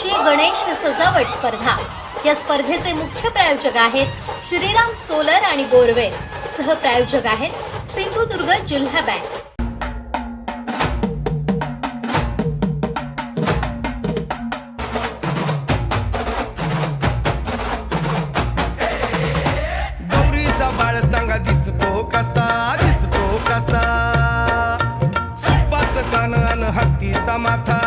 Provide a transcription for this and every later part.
आजची गणेश सजावट स्पर्धा. या स्पर्धेचे मुख्य प्रायोजक आहेत श्रीराम सोलर आणि बोरवेल सहप्रायोजक आहेत सिंधुदुर्ग जिल्हा बँक. बाळ सांगा दिसतो कसा दिसतो कसा? सुपाच कान हत्तीचा माथा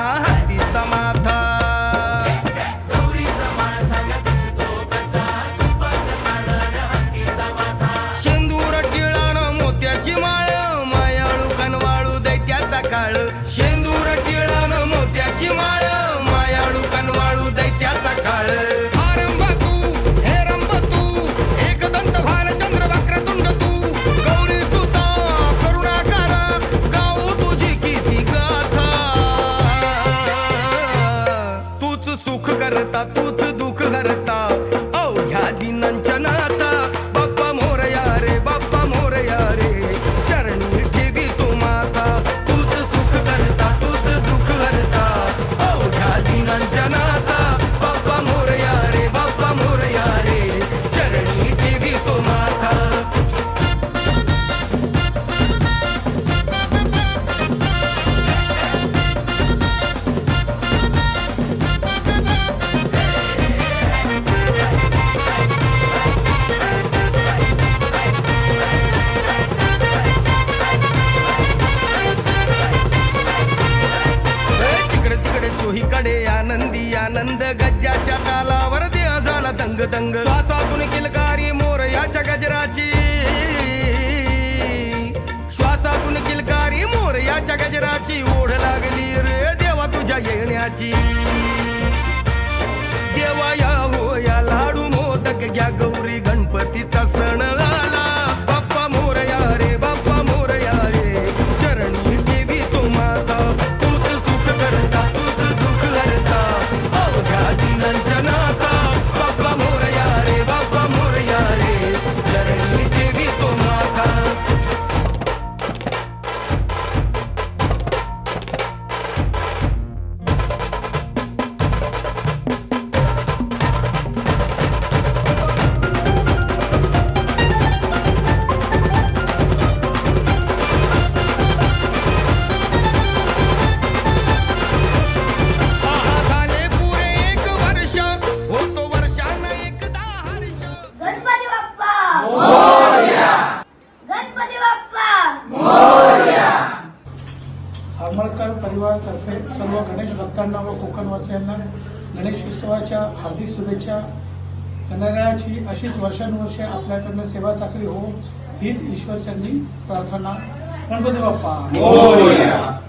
चोहीकडे आनंदी आनंद गज्जाच्या तालावर देह झाला दंग दंग. श्वासातून किलकारी मोर याच्या गजराची. श्वासातून किलकारी मोर याच्या गजराची. ओढ लागली रे देवा तुझ्या येण्याची. देवा या हो या लाडू मोदक घ्या गौरी गणपतीचा आंबळकर परिवारातर्फे सर्व गणेश भक्तांना व कोकणवासियांना गणेश उत्सवाच्या हार्दिक शुभेच्छा. गणरायाची अशीच वर्षानुवर्षे आपल्याकडनं सेवा चाकरी हो हीच ईश्वरचंदी प्रार्थना. गणपती बाप्पा.